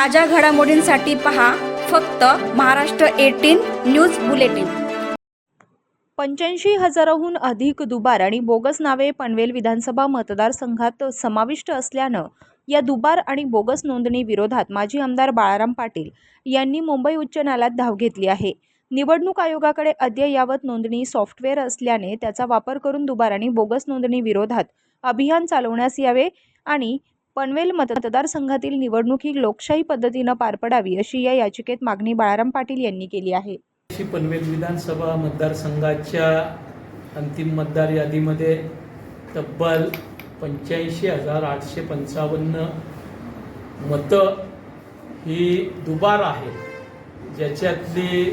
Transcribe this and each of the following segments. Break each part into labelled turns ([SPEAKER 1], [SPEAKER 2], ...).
[SPEAKER 1] ताज्या घडामोडींसाठी पहा फक्त महाराष्ट्र एटीन न्यूज बुलेटिन.
[SPEAKER 2] पंच्याऐंशी हजाराहून अधिक दुबार आणि बोगस नावे पनवेल विधानसभा मतदारसंघात समाविष्ट असल्यानं या दुबार आणि बोगस नोंदणी विरोधात माजी आमदार बाळाराम पाटील यांनी मुंबई उच्च न्यायालयात धाव घेतली आहे. निवडणूक आयोगाकडे अद्ययावत नोंदणी सॉफ्टवेअर असल्याने त्याचा वापर करून दुबार आणि बोगस नोंदणी विरोधात अभियान चालवण्यास यावे आणि पनवेल मतदारसंघातील निवडणूक ही लोकशाही पद्धतीनं पार पडावी अशी या याचिकेत मागणी बाळाराम पाटील यांनी केली आहे.
[SPEAKER 3] पनवेल विधानसभा मतदारसंघाच्या अंतिम मतदार यादीमध्ये तब्बल पंच्याऐंशी हजार आठशे पंचावन्न मतं ही दुबार आहेत. ज्याच्यातली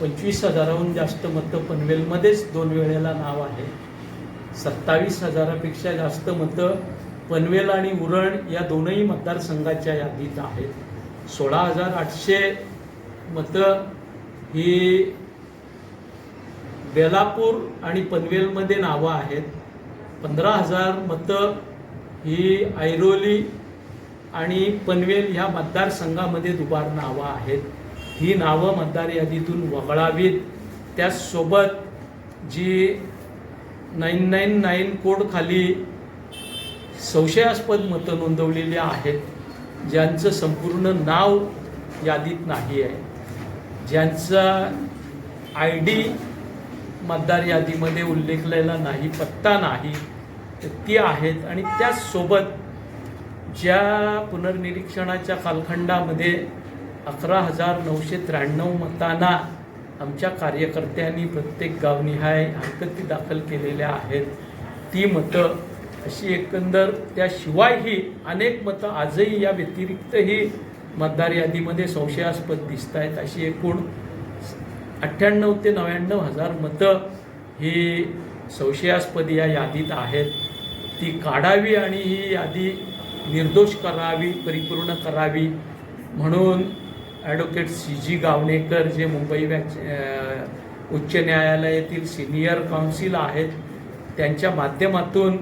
[SPEAKER 3] पंचवीस हजाराहून जास्त मतं पनवेलमध्येच दोन वेळेला नाव आहे. सत्तावीस हजारापेक्षा जास्त मतं पनवेल आणि उरण या दोनही मतदारसंघाच्या यादीत आहेत. सोळा हजार आठशे मतं ही बेलापूर आणि पनवेलमध्ये नावं आहेत. पंधरा हजार मतं ही ऐरोली आणि पनवेल ह्या मतदारसंघामध्ये दुबार नावं आहेत. ही नावं मतदार यादीतून वगळावीत. त्याचसोबत जी नाईन नाईन नाईन कोडखाली संशयास्पद मतं नोंदवलेली आहेत ज्यांचं संपूर्ण नाव यादीत नाही आहे. ज्यांचा आय डी मतदार यादीमध्ये उल्लेखलेला नाही पत्ता नाही तर ती आहेत. आणि त्याचसोबत ज्या पुनर्निरीक्षणाच्या कालखंडामध्ये अकरा हजार नऊशे त्र्याण्णव मतांना आमच्या कार्यकर्त्यांनी प्रत्येक गावनिहाय हरकती दाखल केलेल्या आहेत ती मतं अशी एकंदर त्याशिवायही अनेक मतं आजही या व्यतिरिक्तही मतदार यादीमध्ये संशयास्पद दिसत आहेत अशी एकूण अठ्ठ्याण्णव ते नव्याण्णव हजार मतं ही संशयास्पद या यादीत आहेत. ती काढावी आणि ही यादी निर्दोष करावी परिपूर्ण करावी म्हणून ॲडव्होकेट सी जी गावणेकर जे मुंबई व्याच उच्च न्यायालयातील सिनियर काउन्सिल आहेत त्यांच्या माध्यमातून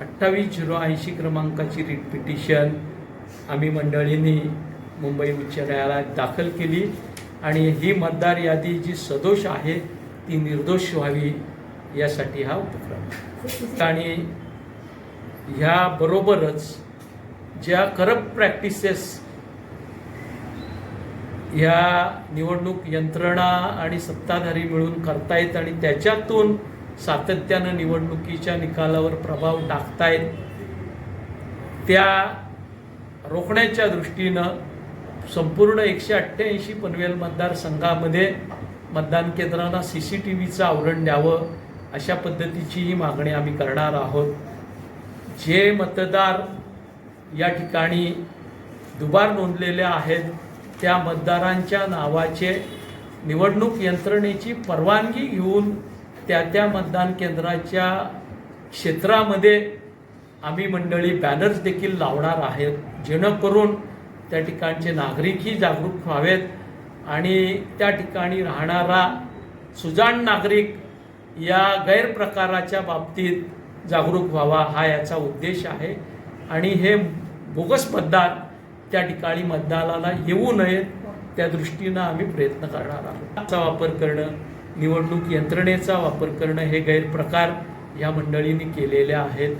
[SPEAKER 3] अठ्ठावीस झिरो ऐंशी क्रमांकाची रिट पिटिशन आम्ही मंडळींनी मुंबई उच्च न्यायालयात दाखल केली. आणि ही मतदार यादी जी सदोष आहे ती निर्दोष व्हावी यासाठी हा उपक्रम. आणि ह्याबरोबरच ज्या करप्ट प्रॅक्टिसेस ह्या निवडणूक यंत्रणा आणि सत्ताधारी मिळून करतायत आणि त्याच्यातून सातत्यानं निवडणुकीच्या निकालावर प्रभाव टाकतायत. त्या रोखण्याच्या दृष्टीनं संपूर्ण एकशे अठ्ठ्याऐंशी पनवेल मतदारसंघामध्ये मतदान केंद्रांना सी सी टी व्हीचं आवरण द्यावं अशा पद्धतीची ही मागणी आम्ही करणार आहोत. जे मतदार या ठिकाणी दुबार नोंदलेले आहेत त्या मतदारांच्या नावाचे निवडणूक यंत्रणेची परवानगी घेऊन त्या त्या मतदान केंद्राच्या क्षेत्रामध्ये आम्ही मंडळी बॅनर्स देखील लावणार आहेत. जेणेकरून त्या ठिकाणचे नागरिकही जागरूक व्हावेत आणि त्या ठिकाणी राहणारा सुजाण नागरिक या गैरप्रकाराच्या बाबतीत जागरूक व्हावा हा याचा उद्देश आहे. आणि हे बोगस मतदार त्या ठिकाणी मतदानाला येऊ नयेत त्या दृष्टीनं आम्ही प्रयत्न करणार आहोत. त्याचा वापर करणं निवडणूक यंत्रणेचा वापर करणं हे गैरप्रकार या मंडळींनी केलेले आहेत.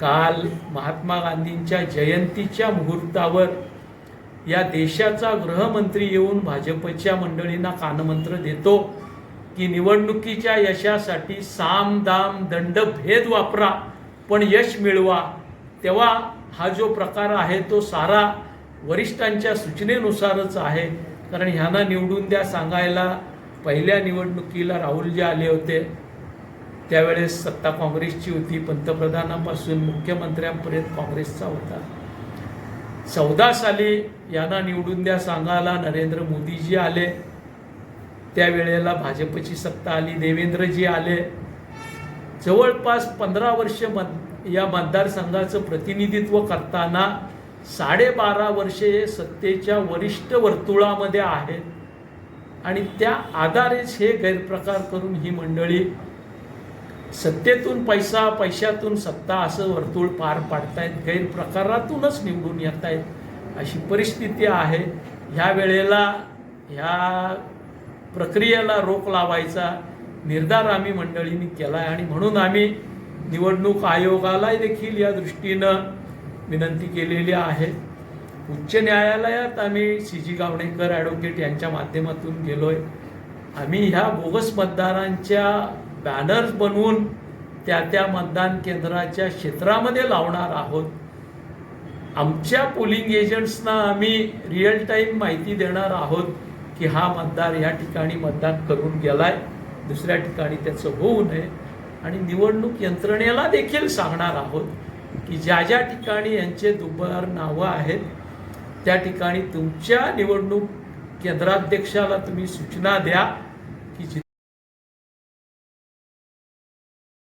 [SPEAKER 3] काल महात्मा गांधींच्या जयंतीच्या मुहूर्तावर या देशाचा गृहमंत्री येऊन भाजपच्या मंडळींना कानमंत्र देतो की निवडणुकीच्या यशासाठी साम दाम दंड भेद वापरा पण यश मिळवा. तेव्हा हा जो प्रकार आहे तो सारा वरिष्ठांच्या सूचनेनुसारच आहे. कारण ह्यांना निवडून द्या सांगायला पहिल्या निवडणुकीला राहुल जे आले होते त्यावेळेस सत्ता काँग्रेसची होती पंतप्रधानापासून मुख्यमंत्र्यांपर्यंत काँग्रेसचा होता. चौदा साली यांना निवडून द्या सांगायला नरेंद्र मोदीजी आले. त्यावेळेला भाजपची सत्ता आली देवेंद्रजी आले. जवळपास पंधरा वर्ष मत या मतदारसंघाचं प्रतिनिधित्व करताना साडेबारा वर्षे हे सत्तेच्या वरिष्ठ वर्तुळामध्ये आहेत. आणि त्या आधारेच हे गैरप्रकार करून ही मंडळी सत्तेतून पैसा पैशातून सत्ता असं वर्तुळ पार पाडतायत गैरप्रकारातूनच निवडून येत आहेत अशी परिस्थिती आहे. ह्या वेळेला ह्या प्रक्रियेला रोख लावायचा निर्धार आम्ही मंडळींनी केला आहे आणि म्हणून आम्ही निवडणूक आयोगाला देखील या दृष्टीनं विनंती केलेली आहे. उच्च न्यायालयात आम्ही सी जी गावणेकर ॲडव्होकेट यांच्या माध्यमातून गेलोय. आम्ही ह्या बोगस मतदारांच्या बॅनर्स बनवून त्या त्या मतदान केंद्राच्या क्षेत्रामध्ये लावणार आहोत. आमच्या पोलिंग एजंट्सना आम्ही रिअल टाईम माहिती देणार आहोत की हा मतदार या ठिकाणी मतदान करून गेलाय दुसऱ्या ठिकाणी त्याचं होऊ नये. आणि निवडणूक यंत्रणेला देखील सांगणार आहोत की ज्या ज्या ठिकाणी यांचे दुबार नावं आहेत त्या ठिकाणी तुमच्या निवडणूक केंद्राध्यक्षाला तुम्ही सूचना द्या.